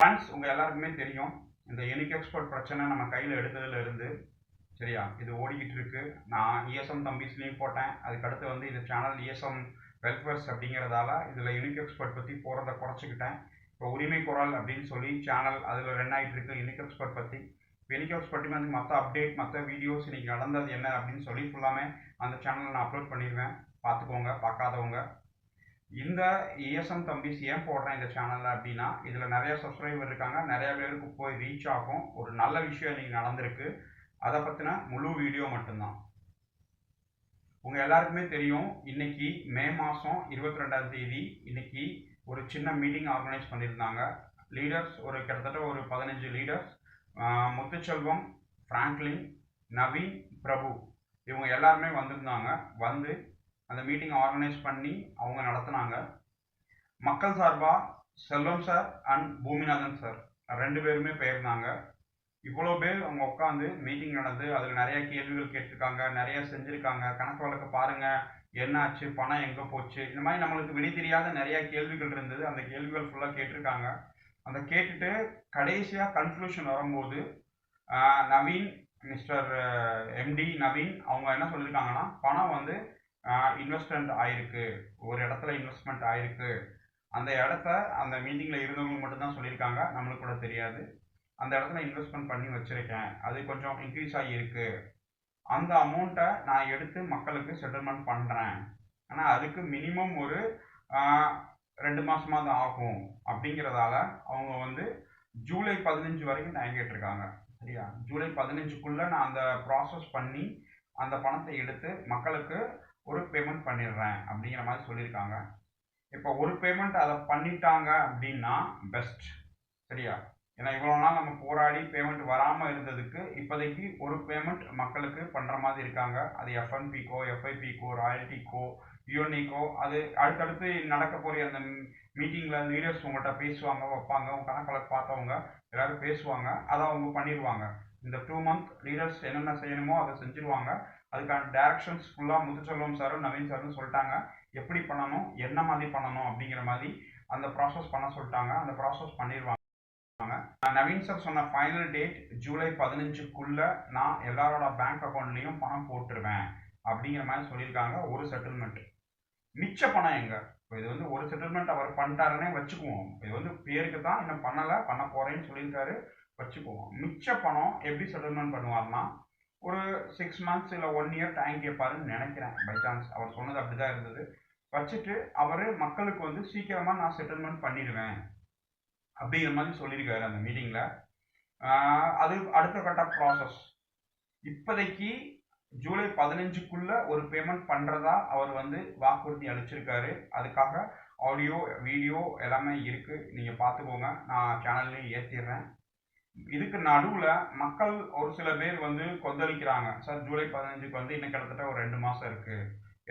Friends உங்கள் எல்லாருக்குமே தெரியும். இந்த யூனிக் எக்ஸ்போர்ட் பிரச்சனை நம்ம கையில் எடுத்ததுல இருந்து சரியா? இது ஓடிக்கிட்டு இருக்கு நான் இஎஸ்எம் தம்பிஸ்லேயும் போட்டேன். அதுக்கடுத்து வந்து இந்த சேனல் இஎஸ்எம் வெல்ஃபேர்ஸ் அப்படிங்கிறதால இதில் யூனிக் எக்ஸ்போர்ட் பற்றி போகிறத குறைச்சிக்கிட்டேன். இப்போ உரிமை குரல் அப்படின்னு சொல்லி சேனல் அதில் ரன் ஆகிட்டு இருக்கு யூனிக் எக்ஸ்போர்ட் பற்றி யூனிக் எக்ஸ்போர்ட் வந்து மற்ற அப்டேட் மற்ற வீடியோஸ் இன்றைக்கி நடந்தது என்ன அப்படின்னு சொல்லி ஃபுல்லாமே அந்த சேனலில் நான் அப்லோட் பண்ணிடுவேன். பார்த்துக்கோங்க பார்க்காதவங்க. இந்த இஎஸ்எம் தம்பிஸ் ஏன் போடுறேன் இந்த சேனலில் அப்படின்னா இதில் நிறைய சப்ஸ்கிரைபர் இருக்காங்க. நிறைய பேருக்கு போய் ரீச் ஆகும். ஒரு நல்ல விஷயம் இன்றைக்கி நடந்திருக்கு. அதை பற்றின முழு வீடியோ மட்டும்தான். உங்கள் எல்லாருக்குமே தெரியும் இன்னைக்கு மே மாதம் இருபத்தி ரெண்டாம் தேதி இன்னைக்கு ஒரு சின்ன மீட்டிங் ஆர்கனைஸ் பண்ணியிருந்தாங்க. லீடர்ஸ் ஒரு கிட்டத்தட்ட ஒரு பதினஞ்சு லீடர்ஸ் முத்துச்செல்வம் ஃப்ராங்க்லின் நவீன் பிரபு இவங்க எல்லாருமே வந்திருந்தாங்க. வந்து அந்த மீட்டிங் ஆர்கனைஸ் பண்ணி அவங்க நடத்துனாங்க. மக்கள் சார்பாக Selvam sir and Boominathan sir ரெண்டு பேருமே போயிருந்தாங்க. இவ்வளோ பேர் அவங்க உட்காந்து மீட்டிங் நடந்து அதில் நிறைய கேள்விகள் கேட்டிருக்காங்க நிறைய செஞ்சுருக்காங்க. கணக்கு வழக்கு பாருங்க என்ன ஆச்சு பணம் எங்கே போச்சு இந்த மாதிரி நம்மளுக்கு விடை தெரியாத நிறைய கேள்விகள் இருந்தது. அந்த கேள்விகள் ஃபுல்லாக கேட்டிருக்காங்க. அந்த கேட்டுட்டு கடைசியாக கன்க்ளூஷன் வரும்போது நவீன் மிஸ்டர் எம்டி நவீன் அவங்க என்ன சொல்லியிருக்காங்கன்னா பணம் வந்து இன்வெஸ்ட்மெண்ட் ஆயிருக்கு. ஒரு இடத்துல இன்வெஸ்ட்மெண்ட் ஆயிருக்கு. அந்த இடத்த அந்த மீட்டிங்கில் இருந்தவங்க மட்டும்தான் சொல்லியிருக்காங்க. நம்மளுக்கு கூட தெரியாது. அந்த இடத்துல இன்வெஸ்ட்மெண்ட் பண்ணி வச்சுருக்கேன். அது கொஞ்சம் இன்க்ரீஸ் ஆகியிருக்கு அந்த அமௌண்ட்டை நான் எடுத்து மக்களுக்கு செட்டில்மெண்ட் பண்ணுறேன் ஆனால் அதுக்கு மினிமம் ஒரு ரெண்டு ரெண்டு மாதமாவது ஆகும். அப்படிங்கிறதால அவங்க வந்து ஜூலை பதினஞ்சு வரைக்கும் டைம் கேட்டிருக்காங்க சரியா? ஜூலை பதினஞ்சுக்குள்ளே நான் அந்த ப்ராசஸ் பண்ணி அந்த பணத்தை எடுத்து மக்களுக்கு ஒரு பேமெண்ட் பண்ணிடுறேன் அப்படிங்கிற மாதிரி சொல்லியிருக்காங்க. இப்போ ஒரு பேமெண்ட் அதை பண்ணிட்டாங்க அப்படின்னா பெஸ்ட் சரியா? ஏன்னா இவ்வளோ நாள் நம்ம போராடி பேமெண்ட் வராமல் இருந்ததுக்கு இப்போதைக்கு ஒரு பேமெண்ட் மக்களுக்கு பண்ணுற மாதிரி இருக்காங்க. அது எஃப்என்பிக்கோ எஃப்ஐபிக்கோ ராயல்டிக்கோ யூஎன்இக்கோ அது அடுத்தடுத்து நடக்க போகிற அந்த மீட்டிங்கில் லீடர்ஸ் உங்கள்கிட்ட பேசுவாங்க வைப்பாங்க உங்கள் கணக்கில் பார்த்தவங்க எல்லோரும் பேசுவாங்க அதை அவங்க பண்ணிடுவாங்க. இந்த டூ மந்த் லீடர்ஸ் என்னென்ன செய்யணுமோ அதை செஞ்சுருவாங்க. அதுக்கான டேரக்ஷன்ஸ் ஃபுல்லாக முத்துச்செல்வம் சாரும் நவீன் சாரும் சொல்லிட்டாங்க. எப்படி பண்ணணும் என்ன மாதிரி பண்ணணும் அப்படிங்கிற மாதிரி அந்த ப்ராசஸ் பண்ண சொல்லிட்டாங்க. அந்த ப்ராசஸ் பண்ணிடுவாங்க. நான் நவீன் சார் சொன்ன ஃபைனல் டேட் ஜூலை பதினஞ்சுக்குள்ள நான் எல்லாரோட பேங்க் அக்கௌண்ட்லேயும் பணம் போட்டுருவேன் அப்படிங்கிற மாதிரி சொல்லியிருக்காங்க. ஒரு செட்டில்மெண்ட் மிச்ச பணம் எங்க? இப்போ இது வந்து ஒரு செட்டில்மெண்ட் அவர் பண்ணிட்டாருன்னே வச்சுக்குவோம். இது வந்து பேருக்கு தான் இன்னும் பண்ணலை பண்ண போறேன்னு சொல்லியிருக்காரு வச்சுக்குவோம். மிச்ச பணம் எப்படி செட்டில்மெண்ட் பண்ணுவார்னா ஒரு சிக்ஸ் மந்த்ஸ் இல்லை ஒன் இயர் டைம் கேட்பாருன்னு நினைக்கிறேன். பை சான்ஸ் அவர் சொன்னது அப்படிதான் இருந்தது. வச்சுட்டு அவர் மக்களுக்கு வந்து சீக்கிரமாக நான் செட்டில்மெண்ட் பண்ணிடுவேன். அப்படிங்கிற மாதிரி சொல்லியிருக்காரு அந்த மீட்டிங்கில் அது அடுத்த கட்ட ப்ராசஸ் இப்போதைக்கு ஜூலை பதினஞ்சுக்குள்ள ஒரு பேமெண்ட் பண்ணுறதா அவர் வந்து வாக்குறுதி அளிச்சிருக்காரு. அதுக்காக ஆடியோ வீடியோ எல்லாமே இருக்குது நீங்கள் பார்த்துக்கோங்க. நான் சேனல்லையும் ஏற்றிடுறேன் இதுக்கு நடுவில் மக்கள் ஒரு சில பேர் வந்து கொந்தளிக்கிறாங்க. சார் ஜூலை பதினஞ்சுக்கு வந்து இன்னும் கிட்டத்தட்ட ஒரு ரெண்டு மாதம் இருக்கு.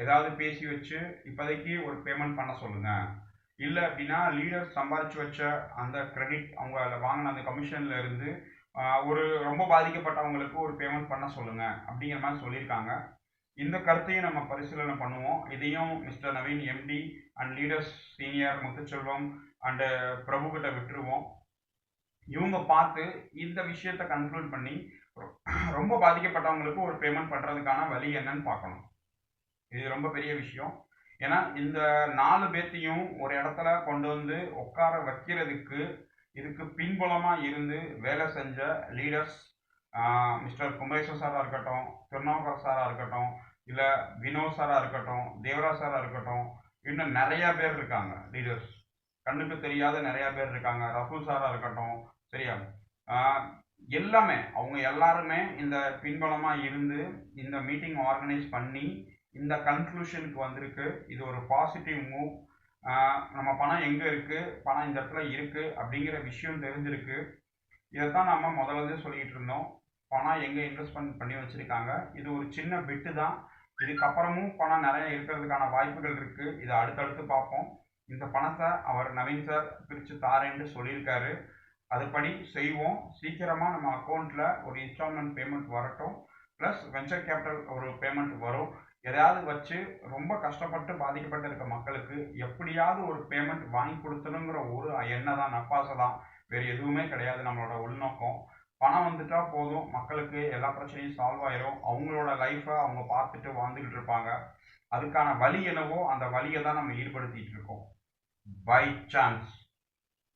ஏதாவது பேசி வச்சு இப்போதைக்கு ஒரு பேமெண்ட் பண்ண சொல்லுங்க. இல்லை அப்படின்னா லீடர் சம்பாதிச்சு வச்ச அந்த கிரெடிட் அவங்க அதில் வாங்கின அந்த கமிஷன்ல இருந்து ஒரு ரொம்ப பாதிக்கப்பட்டவங்களுக்கு ஒரு பேமெண்ட் பண்ண சொல்லுங்க அப்படிங்கிற மாதிரி சொல்லியிருக்காங்க. இந்த கருத்தையும் நம்ம பரிசீலனை பண்ணுவோம். இதையும் mister Naveen MD and leaders senior Muthuselvam and Prabhu கிட்ட விட்டுருவோம். இவங்க பார்த்து இந்த விஷயத்த கன்க்ளூட் பண்ணி ரொ- ரொம்ப பாதிக்கப்பட்டவங்களுக்கு ஒரு பேமெண்ட் பண்ணுறதுக்கான வழி என்னன்னு பார்க்கணும். இது ரொம்ப பெரிய விஷயம். ஏன்னா இந்த நாலு பேர்த்தையும் ஒரு இடத்துல கொண்டு வந்து உட்கார வைக்கிறதுக்கு இதுக்கு பின்புலமாக இருந்து வேலை செஞ்ச லீடர்ஸ் மிஸ்டர் குமரேசன் சாராக இருக்கட்டும் திருநாவுக்கர் சாராக இருக்கட்டும் இல்லை வினோத் சாராக இருக்கட்டும் தேவராஜ் சாராக இருக்கட்டும் இன்னும் நிறையா பேர் இருக்காங்க லீடர்ஸ் கண்ணுக்கு தெரியாத நிறையா பேர் இருக்காங்க. ரசூல் சாராக இருக்கட்டும் சரியா? எல்லாமே அவங்க எல்லாருமே இந்த பின்பலமாக இருந்து இந்த மீட்டிங் ஆர்கனைஸ் பண்ணி இந்த கன்க்ளூஷனுக்கு வந்திருக்கு. இது ஒரு பாசிட்டிவ் மூவ் நம்ம பணம் எங்கே இருக்குது பணம் இந்த இடத்துல இருக்குது அப்படிங்கிற விஷயம் தெரிஞ்சிருக்கு. இதைத்தான் நம்ம முதல்ல இருந்தே இருந்தோம். பணம் எங்கே இன்வெஸ்ட்மெண்ட் பண்ணி வச்சுருக்காங்க. இது ஒரு சின்ன பிட்டு தான். இதுக்கப்புறமும் பணம் நிறைய இருக்கிறதுக்கான வாய்ப்புகள் இருக்குது இதை அடுத்தடுத்து பார்ப்போம். இந்த பணத்தை அவர் நவீன் சார் பிரித்து தாரேன்னு சொல்லியிருக்காரு. அதுபடி செய்வோம். சீக்கிரமாக நம்ம அக்கௌண்ட்டில் ஒரு இன்ஸ்டால்மெண்ட் பேமெண்ட் வரட்டும். ப்ளஸ் வெஞ்சர் கேபிட்டல் ஒரு பேமெண்ட் வரும். எதையாவது வச்சு ரொம்ப கஷ்டப்பட்டு பாதிக்கப்பட்டு இருக்க மக்களுக்கு எப்படியாவது ஒரு பேமெண்ட் வாங்கி கொடுத்தணுங்கிற ஒரு எண்ணம் தான் நப்பாசை தான் வேறு எதுவுமே கிடையாது நம்மளோட உள்நோக்கம். பணம் வந்துட்டா போதும். மக்களுக்கு எல்லா பிரச்சனையும் சால்வ் ஆயிரும். அவங்களோட லைஃப்பை அவங்க பார்த்துட்டு வாழ்ந்துக்கிட்டு இருப்பாங்க. அதுக்கான வழி என்னவோ அந்த வழியை தான் நம்ம ஈடுபடுத்திட்டு இருக்கோம். பை சான்ஸ்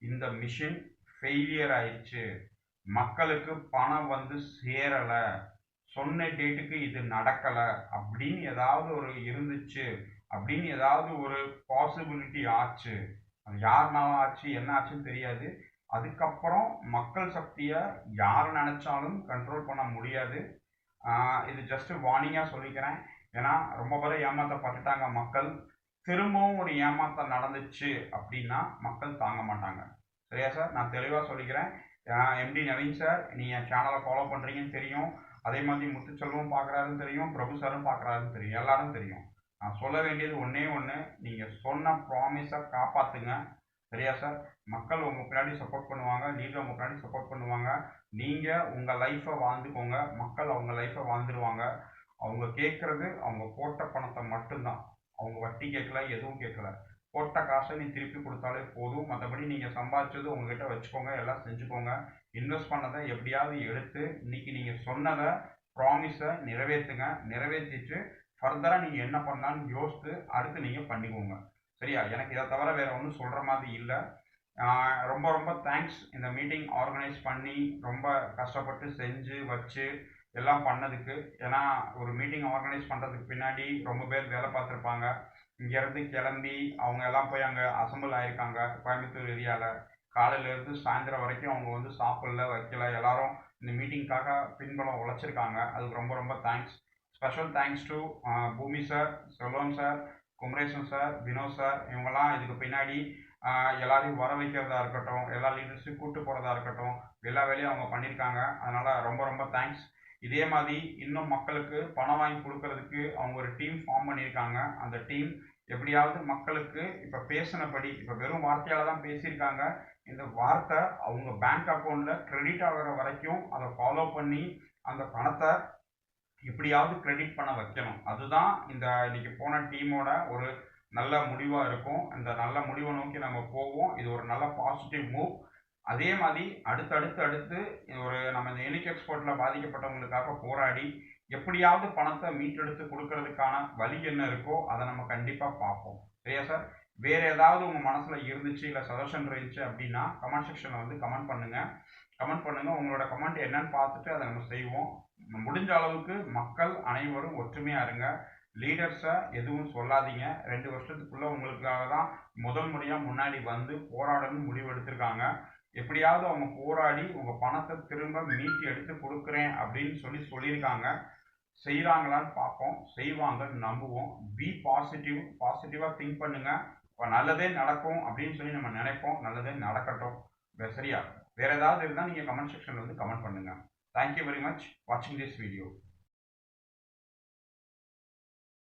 இந்த மிஷின் ஃபெயிலியர் ஆயிடுச்சு. மக்களுக்கு பணம் வந்து சேரலை. சொன்ன டேட்டுக்கு இது நடக்கலை. அப்படின்னு ஏதாவது ஒரு இருந்துச்சு. அப்படின்னு ஏதாவது ஒரு பாசிபிலிட்டி ஆச்சு. அது யாருனாலும் ஆச்சு என்ன ஆச்சுன்னு தெரியாது. அதுக்கப்புறம் மக்கள் சக்தியை யார் நினச்சாலும் கண்ட்ரோல் பண்ண முடியாது. இது ஜஸ்ட்டு வார்னிங்காக சொல்லிக்கிறேன். ஏன்னா ரொம்ப பேரை ஏமாற்றப்பட்டுட்டாங்க மக்கள். திரும்பவும் ஒரு ஏமாற்றம் நடந்துச்சு அப்படின்னா மக்கள் தாங்க மாட்டாங்க. சரியா சார்? நான் தெளிவாக சொல்லிக்கிறேன். எம்டி நவீன் சார் நீங்கள் சேனலை ஃபாலோ பண்ணுறீங்கன்னு தெரியும். அதே மாதிரி முத்துச்செல்வம் பார்க்குறாருன்னு தெரியும் பிரபு சாரும் பார்க்குறாருன்னு தெரியும். எல்லாரும் தெரியும். நான் சொல்ல வேண்டியது ஒன்றே ஒன்று நீங்கள் சொன்ன ப்ராமிஸை காப்பாற்றுங்க சரியா சார்? மக்கள் உங்கள் பின்னாடி சப்போர்ட் பண்ணுவாங்க நீங்கள் உங்கள் பின்னாடி சப்போர்ட் பண்ணுவாங்க. நீங்கள் உங்கள் லைஃப்பை வாழ்ந்துக்கோங்க. மக்கள் அவங்க லைஃப்பை வாழ்ந்துருவாங்க. அவங்க கேட்குறது அவங்க போட்ட பணத்தை மட்டும்தான். அவங்க வட்டி கேட்கல எதுவும் கேட்கல. போட்ட காசை நீ திருப்பி கொடுத்தாலே போதும். மற்றபடி நீங்கள் சம்பாதிச்சது உங்ககிட்ட வச்சுக்கோங்க எல்லாம் செஞ்சுக்கோங்க. இன்வெஸ்ட் பண்ணதை எப்படியாவது எடுத்து இன்னைக்கு நீங்கள் சொன்னதை ப்ராமிஸை நிறைவேற்றுங்க நிறைவேற்றிட்டு ஃபர்தராக நீங்கள் என்ன பண்ணலான்னு யோசித்து அடுத்து நீங்கள் பண்ணிக்கோங்க. சரியா? எனக்கு இதை தவிர வேறு ஒன்றும் சொல்கிற மாதிரி இல்லை. ரொம்ப ரொம்ப தேங்க்ஸ் இந்த மீட்டிங் ஆர்கனைஸ் பண்ணி ரொம்ப கஷ்டப்பட்டு செஞ்சு வச்சு எல்லாம் பண்ணதுக்கு. ஏன்னா ஒரு மீட்டிங் ஆர்கனைஸ் பண்ணுறதுக்கு பின்னாடி ரொம்ப பேர் வேலை பார்த்துருப்பாங்க. இங்கேருந்து கிளம்பி அவங்க எல்லாம் போய் அங்கே அசம்பிள் ஆயிருக்காங்க கோயம்புத்தூர் ஏரியாவில் காலையிலேருந்து சாயந்தரம் வரைக்கும் அவங்க வந்து சாப்பிடல வைக்கல. எல்லாரும் இந்த மீட்டிங்க்காக பின்பலம் உழைச்சிருக்காங்க. அதுக்கு ரொம்ப ரொம்ப thanks special thanks to Boomi sir Selvam sir Kumaresan sir Vinod sir இவங்கெல்லாம் இதுக்கு பின்னாடி எல்லாரையும் வர வைக்கிறதா இருக்கட்டும் எல்லா லீடர்ஸையும் கூப்பிட்டு போகிறதா இருக்கட்டும் எல்லா வேலையும் அவங்க பண்ணியிருக்காங்க அதனால் ரொம்ப ரொம்ப தேங்க்ஸ் இதே மாதிரி இன்னும் மக்களுக்கு பணம் வாங்கி கொடுக்கறதுக்கு அவங்க ஒரு டீம் ஃபார்ம் பண்ணியிருக்காங்க. அந்த டீம் எப்படியாவது மக்களுக்கு இப்போ பேசினபடி இப்போ வெறும் வார்த்தையால் தான் பேசியிருக்காங்க. இந்த வார்த்தை அவங்க பேங்க் அக்கௌண்ட்டில் கிரெடிட் ஆகிற வரைக்கும் அதை ஃபாலோ பண்ணி அந்த பணத்தை எப்படியாவது கிரெடிட் பண்ண வைக்கணும். அதுதான் இந்த இன்னைக்கு போன டீமோட ஒரு நல்ல முடிவாக இருக்கும். இந்த நல்ல முடிவை நோக்கி நம்ம போவோம். இது ஒரு நல்ல பாசிட்டிவ் மூவ் அதே மாதிரி அடுத்தடுத்து அடுத்து ஒரு நம்ம இந்த யூனிக் எக்ஸ்போர்ட்டில் பாதிக்கப்பட்டவங்களுக்காக போராடி எப்படியாவது பணத்தை மீட்டெடுத்து கொடுக்கறதுக்கான வழி என்ன இருக்கோ அதை நம்ம கண்டிப்பாக பார்ப்போம். சரியா சார் வேறு ஏதாவது உங்கள் மனசில் இருந்துச்சு இல்லை சஜஷன் இருந்துச்சு அப்படின்னா கமெண்ட் செக்ஷனில் வந்து கமெண்ட் பண்ணுங்கள் கமெண்ட் பண்ணுங்கள் உங்களோட கமெண்ட் என்னன்னு பார்த்துட்டு அதை நம்ம செய்வோம். முடிஞ்ச அளவுக்கு மக்கள் அனைவரும் ஒற்றுமையாக இருங்க. லீடர்ஸை எதுவும் சொல்லாதீங்க. ரெண்டு வருஷத்துக்குள்ளே உங்களுக்காக தான் முதல் முறையாக முன்னாடி வந்து போராடணும்னு முடிவு எடுத்திருக்காங்க. எப்படியாவது அவங்க போராடி உங்கள் பணத்தை திரும்ப மீட்டு எடுத்து கொடுக்குறேன் அப்படின்னு சொல்லி சொல்லியிருக்காங்க. செய்கிறாங்களான்னு பார்ப்போம். செய்வாங்கன்னு நம்புவோம். பி பாசிட்டிவ் பாசிட்டிவாக திங்க் பண்ணுங்க. இப்போ நல்லதே நடக்கும் அப்படின்னு சொல்லி நம்ம நினைப்போம். நல்லதே நடக்கட்டும். சரியா? வேற ஏதாவது இருந்தால் நீங்கள் கமெண்ட் செக்ஷனில் வந்து கமெண்ட் பண்ணுங்க. தேங்க்யூ வெரி மச் வாட்சிங் திஸ் வீடியோ